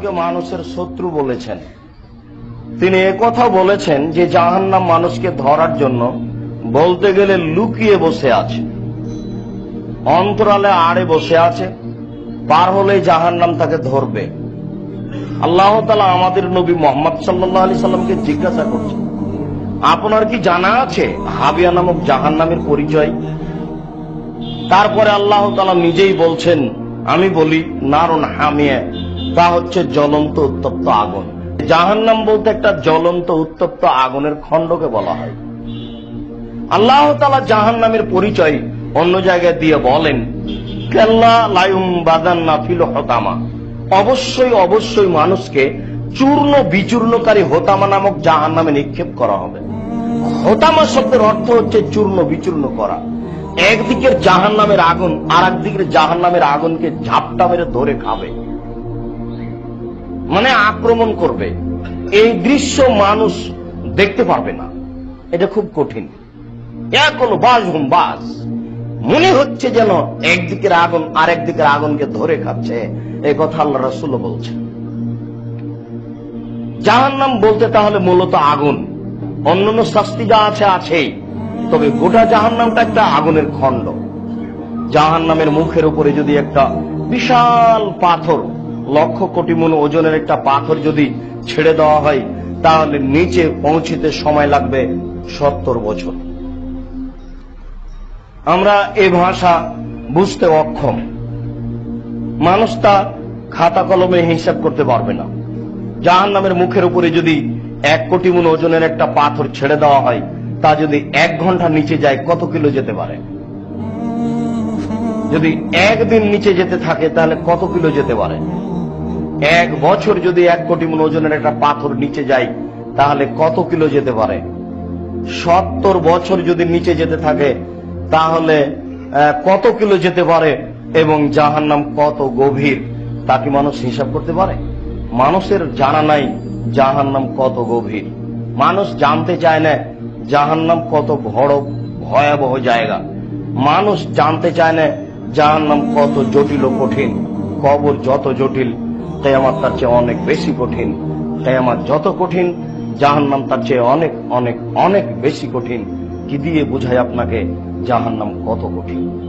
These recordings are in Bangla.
জাহান্নামকে মানুষের শত্রু বলেছেন। তিনি কথা বলেছেন যে, জাহান্নাম মানুষকে ধরার জন্য বলতে গেলে লুকিয়ে বসে আছে। অন্তরালে আড়ে বসে আছে, পার হলে জাহান্নাম তাকে ধরবে। আল্লাহ তালা আমাদের নবী মোহাম্মদ সাল্লাহ আলি সাল্লামকে জিজ্ঞাসা করছেন, আপনার কি জানা আছে হাবিয়া নামক জাহান্নামের পরিচয়? তারপরে আল্লাহ নিজেই বলছেন, আমি বলি, নারুন হামিয়া। তা হচ্ছে জ্বলন্ত উত্তপ্ত আগুন। জাহান্নাম বলতে একটা জ্বলন্ত উত্তপ্ত আগুনের খণ্ডকে বলা হয়। আল্লাহ তালা জাহান্নামের পরিচয় অন্য জায়গায় দিয়ে বলেন লায়ুম হতামা। অবশ্যই অবশ্যই মানুষকে চূর্ণ বিচূর্ণকারী হোতামা নামক জাহান নামে নিক্ষেপ করা হবে। হোতামা শব্দের অর্থ হচ্ছে চূর্ণ বিচূর্ণ করা। একদিকের জাহান নামের আগুন আর একদিকের জাহান নামের আগুনকে ঝাপটা মেরে ধরে খাবে। মানে আক্রমণ করবে। এই দৃশ্য মানুষ দেখতে পারবে না। এটা খুব কঠিন। মনে হচ্ছে যেন একদিকের আগুন আর একদিকের আগুনকে ধরে খাচ্ছে। এই কথা আল্লাহ রসুল বলছে জাহান নাম বলতে তাহলে মূলত আগুন। অন্যান্য শাস্তি যা আছে, আছেই। তবে গোটা জাহান নামটা একটা আগুনের খণ্ড। জাহান নামের মুখের উপরে যদি একটা বিশাল পাথর লক্ষ কোটি মন ওজনের একটা পাথর যদি ছেড়ে দেওয়া হয়, তাহলে নিচে পৌঁছিতে সময় লাগবে সত্তর বছর। আমরা এ ভাষা বুঝতে অক্ষম। মানুষ তা খাতা কলমে হিসাব করতে পারবে না। জাহান নামের মুখের উপরে যদি এক কোটি মন ওজনের একটা পাথর ছেড়ে দেওয়া হয়, তা যদি এক ঘণ্টা নিচে যায়, কত কিলো যেতে পারে? যদি একদিন নিচে যেতে থাকে, তাহলে কত কিলো যেতে পারে? এক বছর যদি এক কোটি মন ওজনের একটা পাথর নিচে যায়, তাহলে কত কিলো যেতে পারে? সত্তর বছর যদি নিচে যেতে থাকে, তাহলে কত কিলো যেতে পারে এবং জাহান্নাম কত গভীর, তা কি মানুষ হিসাব করতে পারে? মানুষের জানা নাই জাহান্নাম কত গভীর। মানুষ জানতে চায় না জাহান্নাম কত বড় ভয়াবহ জায়গা। মানুষ জানতে চায় না জাহান্নাম কত জটিল ও কঠিন। কবর যত জটিল কেয়ামাত তার চেয়ে অনেক বেশি কঠিন। কেয়ামাত যত কঠিন, জাহান্নাম তার চেয়ে অনেক অনেক অনেক বেশি কঠিন। কি দিয়ে বোঝায় আপনাকে, জাহান্নাম কত কঠিন?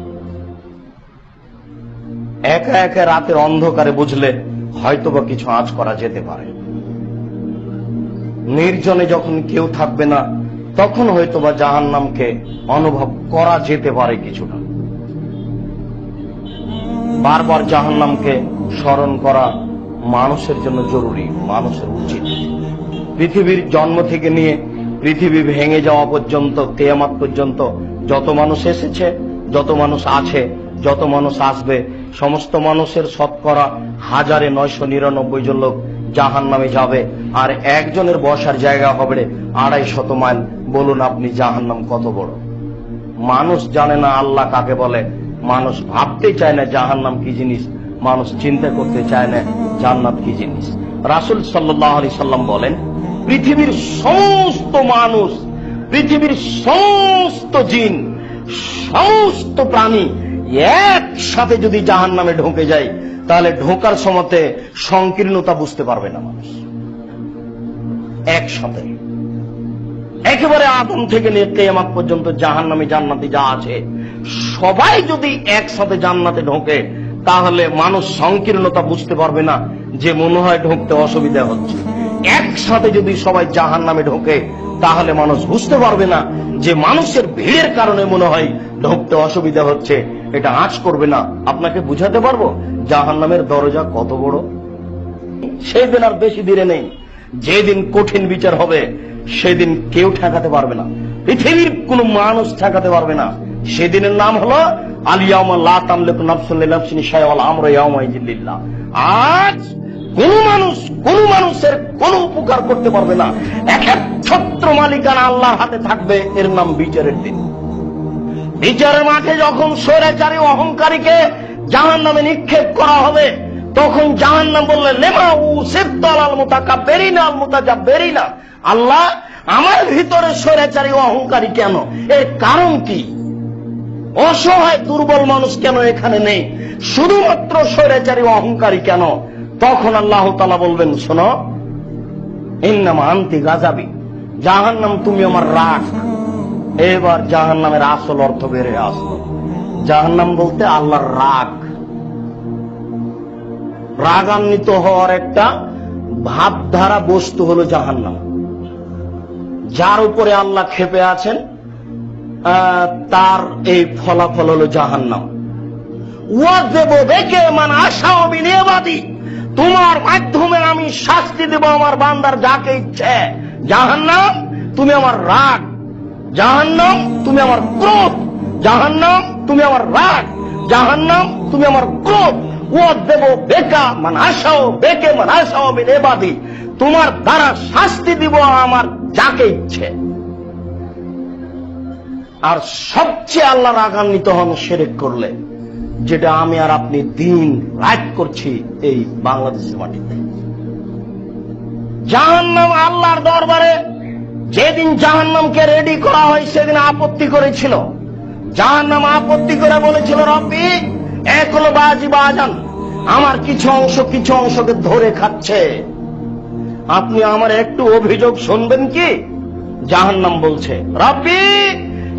একা একা রাতের অন্ধকারে বুঝলে হয়তোবা কিছু আঁচ করা যেতে পারে। নির্জনে যখন কেউ থাকবে না, তখন হয়তোবা জাহান্নামকে অনুভব করা যেতে পারে কিছুটা। বারবার জাহান্নামকে স্মরণ করা মানুষের জন্য জরুরি, মানুষের উচিত। পৃথিবীর জন্ম থেকে নিয়ে পৃথিবী ভেঙে যাওয়া পর্যন্ত, কেয়ামাত পর্যন্ত যত মানুষ এসেছে, যত মানুষ আছে, যত মানুষ আসবে, সমস্ত মানুষের শতকরা হাজারে নয়শো নিরানব্বই জন লোক জাহান নামে যাবে, আর একজনের বসার জায়গা হবে আড়াই শত মাইল। বলুন আপনি জাহান নাম কত বড়? মানুষ জানে না, আল্লাহ কাকে বলে? মানুষ ভাবতে চায় না জাহান নাম কি জিনিস। মানুষ চিন্তা করতে চায় না জান্নাত কি জিনিস। রাসুল সাল্লাহ আলি সাল্লাম বলেন, পৃথিবীর সমস্ত মানুষ, পৃথিবীর সমস্ত জিন, সমস্ত প্রাণী একসাথে যদি জাহান নামে ঢুকে যায়, তাহলে ঢোকার সময়তে সংকীর্ণতা বুঝতে পারবে না মানুষ। একসাথে। একেবারে আদম থেকে নিয়ে কেয়ামাত পর্যন্ত জাহান নামে জান্নাতি যা আছে, সবাই যদি একসাথে জান্নাতে ঢোকে তাহলে মানুষ সংকীর্ণতা বুঝতে পারবে না যে মনে হয় ঢুকতে অসুবিধা হচ্ছে। একসাথে যদি সবাই জাহান নামে ঢোকে, তাহলে মানুষ বুঝতে পারবে না যে মানুষের ভিড়ের কারণে মনে হয় ঢুকতে অসুবিধা হচ্ছে। এটা আঁচ করবে না। আপনাকে বুঝাতে পারব? জাহান নামের দরজা কত বড়? সেই দিন আর বেশি দিনে নেই। যেদিন কঠিন বিচার হবে, সেদিন কেউ ঠেকাতে পারবে না। পৃথিবীর কোন মানুষ ঠেকাতে পারবে না। সেদিনের নাম হলো আজ হাতে থাকবে, এর নাম বিচারের দিন। বিচারের মাঠে যখন স্বৈরাচারী অহংকারীকে জাহান নামে নিক্ষেপ করা হবে, তখন জাহান নাম বললে, লেমা উ সেপ্তাল আল মোতাকা, বেরি না আল বেরি না। আল্লাহ, আমার ভিতরে স্বৈরাচারী অহংকারী কেন? এর কারণ কি? অসহায় দুর্বল মানুষ কেন এখানে নেই? শুধুমাত্র স্বৈরাচারী অহংকারী কেন? তখন আল্লাহ তালা বলবেন, শোনো, ইন্নাম আন্তি গাজাবি জাহান্নাম তুমি আমার রাগ। এবার জাহান্নামের আসল অর্থ বেড়ে আসলো। জাহান্নাম বলতে আল্লাহর রাগ। রাগান্বিত হওয়ার একটা ভাবধারা বস্তু হলো জাহান্নাম। যার উপরে আল্লাহ খেপে আছেন তার এই ফলাফল হলো জাহান্নাম। ওয়াজেব বেকে মান আশা অবিনিয়বাদী তোমার মাধ্যমে আমি শাস্তি দেব আমার বান্দার যাকে ইচ্ছে। জাহান্নাম, তুমি আমার রাগ। জাহান্নাম, তুমি আমার ক্রোধ। জাহান্নাম, তুমি আমার রাগ। জাহান্নাম, তুমি আমার ক্রোধ। ও দেব, বেকা মান আশাও বেকে মান আশাও বিনেবাদী। তোমার দ্বারা শাস্তি দিব আমার যাকে ইচ্ছে। আর সবচেয়ে আল্লাহ রাগান্বিত হন সেরেক করলে, যেটা আমি আর আপনি দিন রাত করছি এই বাংলাদেশের মাটিতে। জাহান্নাম আল্লাহর দরবারে যেদিন জাহান্নামকে রেডি করা হয়, সেদিন আপত্তি করেছিল। জাহান্নাম আপত্তি করে বলেছিল, রব্বি এক হলো বাজি বাজান। আমার কিছু অংশ কিছু অংশকে ধরে খাচ্ছে। আপনি আমার একটু অভিযোগ শুনবেন কি? জাহান্নাম বলছে, রব্বি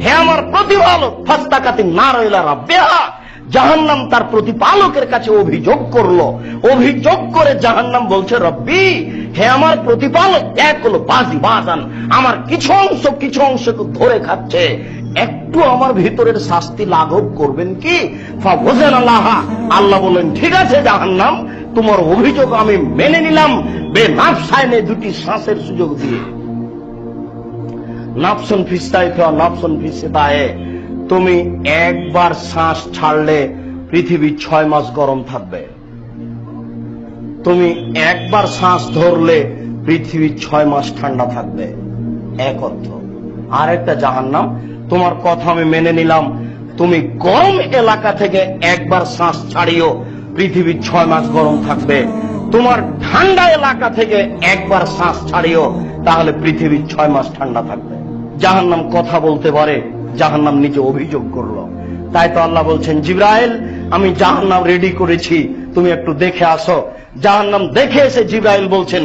হে আমার প্রতিপালক ফাস্তাকাতি না রইলা রব্বিহা। জাহান্নাম তার প্রতিপালকের কাছে অভিযোগ করল। অভিযোগ করে জাহান্নাম বলছে, রব্বি, হে আমার প্রতিপালক, এক হলো বাজি বাজান। আমার কিছু অংশ, কিছু অংশকে ধরে খাচ্ছে। একটু আমার ভিতরের শাস্তি লাঘব করবেন কি? আল্লাহ বললেন, ঠিক আছে জাহান্নাম, তোমার অভিযোগ আমি মেনে নিলাম। বে নাফসাইনে দুটি শ্বাসের সুযোগ দিয়ে। নাফসন ফিস্তায় নাফসন ফিস্তায়। তুমি একবার শ্বাস ছাড়লে পৃথিবী ছয় মাস গরম থাকবে। তুমি একবার শ্বাস ধরলে পৃথিবী ছয় মাস ঠান্ডা থাকবে। এক অর্থ। আর একটা জাহান্নাম, তোমার কথা আমি মেনে নিলাম। তুমি গরম এলাকা থেকে একবার শ্বাস ছাড়িও পৃথিবী ছয় মাস গরম থাকবে। তোমার ঠান্ডা এলাকা থেকে একবার শ্বাস ছাড়িও, তাহলে পৃথিবী ছয় মাস ঠান্ডা থাকবে। জাহান্নাম কথা বলতে পারে, জাহান্নাম নিজে অভিযোগ করল। তাই তো আল্লাহ বলছেন, জিব্রাইল, আমি জাহান্নাম রেডি করেছি, তুমি একটু দেখে আসো। জাহান্নাম দেখে এসে জিব্রাইল বলছেন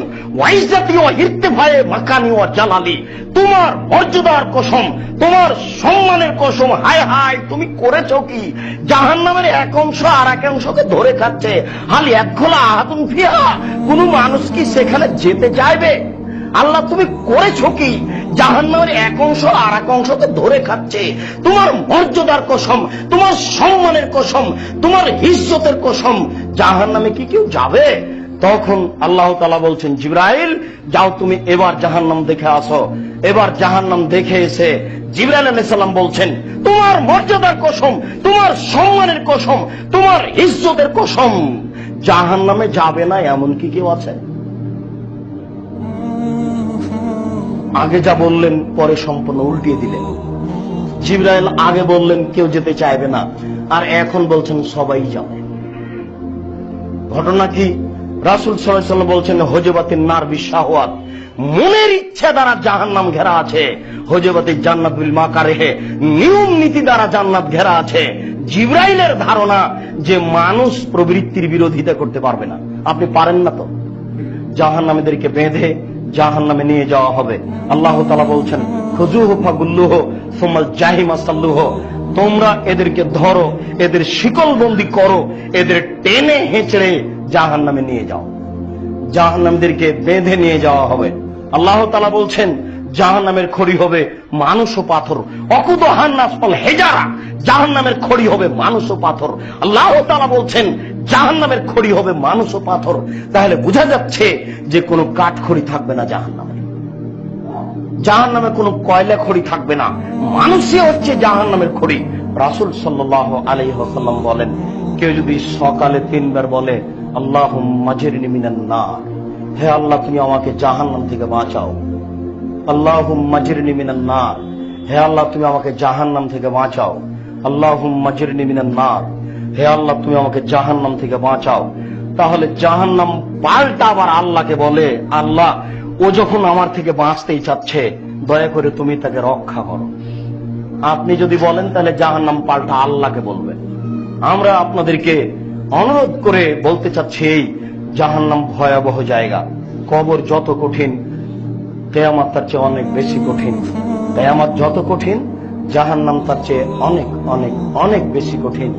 জালালি, তোমার মর্যাদার কসম, তোমার সম্মানের কসম, হায় হায়, তুমি করেছ কি? জাহান্নামের এক অংশ আর এক অংশকে ধরে খাচ্ছে, হালি এক খোলা আহাতুন ফিহা, কোন মানুষ কি সেখানে যেতে চাইবে? আল্লাহ, তুমি করেছ কি? জাহান্নামের এক অংশ আর এক অংশকে ধরে খাচ্ছে। তোমার মর্যাদার কসম, তোমার সম্মানের কসম, তোমার ইজ্জতের কসম। জাহান্নামে কি কেউ যাবে? তখন আল্লাহ তালা বলছেন, জিব্রাইল, যাও তুমি এবার জাহান্নাম দেখে আসো। এবার জাহান্নাম দেখে এসে জিব্রাইল আলাইসাল্লাম বলছেন, তোমার মর্যাদার কসম, তোমার সম্মানের কসম, তোমার ইজ্জতের কসম, জাহান্নামে যাবে না এমন কি কেউ আছে? আগে যা বললেন, পরে সম্পূর্ণ উল্টিয়ে দিলেন। জিব্রাইল আগে বললেন, কেউ যেতে চাইবে না। আর এখন বলছেন, সবাই যাবে। ঘটনা কি? রাসুল সাল্লাম বলছেন হজবাতির নার বিশ্বাহাত মনের ইচ্ছা দ্বারা জাহান্নাম ঘেরা আছে। হজবাতির জান্নাত বিল মাকারেহে নিয়ম নীতি দ্বারা জান্নাত ঘেরা আছে। জিব্রাইলের ধারণা যে মানুষ প্রবৃত্তির বিরোধিতা করতে পারবে না। আপনি পারেন না তো? জাহান্নামীদেরকে বেঁধে জাহান নামে নিয়ে যাওয়া হবে। আল্লাহ তালা বলছেন খুজুহ ফাগুল্লুহ সোমাল জাহিমা সাল্লুহ। তোমরা এদেরকে ধরো, এদের শিকল বন্দি করো, এদের টেনে হেঁচড়ে জাহান নামে নিয়ে যাও। জাহান নামদেরকে বেঁধে নিয়ে যাওয়া হবে। আল্লাহ তালা বলছেন জাহান নামের খড়ি হবে মানুষ ও পাথর। অকুত হান্নাসফল হেজারা জাহান নামের খড়ি হবে মানুষ ও পাথর। আল্লাহ তালা বলছেন জাহান নামের খড়ি হবে মানুষ ও পাথর। তাহলে বোঝা যাচ্ছে যে কোনো কাঠ খড়ি থাকবে না জাহান নামে জাহান নামে কোনো কয়লা খড়ি থাকবে না। মানুষই হচ্ছে জাহান নামের খড়ি। রাসুল সাল্লাহ আলাই হাসাল্লাম বলেন, কেউ যদি সকালে তিনবার বলে আল্লাহ মাঝের নিমিনান না হে আল্লাহ, তুমি আমাকে জাহান নাম থেকে বাঁচাও। হে আল্লাহ, তুমি আমাকে জাহান নাম থেকে বাঁচাও। আল্লাহ হে আল্লাহ, তুমি আমাকে জাহান নাম থেকে বাঁচাও। তাহলে পাল্টা আবার আল্লাহকে বলে, আল্লাহ, ও যখন আমার থেকে বাঁচতেই চাচ্ছে, দয়া করে তুমি তাকে রক্ষা করো। আপনি যদি বলেন, তাহলে জাহান নাম পাল্টা আল্লাহকে বলবেন আমরা আপনাদেরকে অনুরোধ করে বলতে চাচ্ছি, এই জাহান্নাম ভয়াবহ জায়গা। কবর যত কঠিন কেয়ামাত তার চেয়ে অনেক বেশি কঠিন। কেয়ামাত যত কঠিন, জাহান্নাম তার চেয়ে অনেক অনেক অনেক বেশি কঠিন।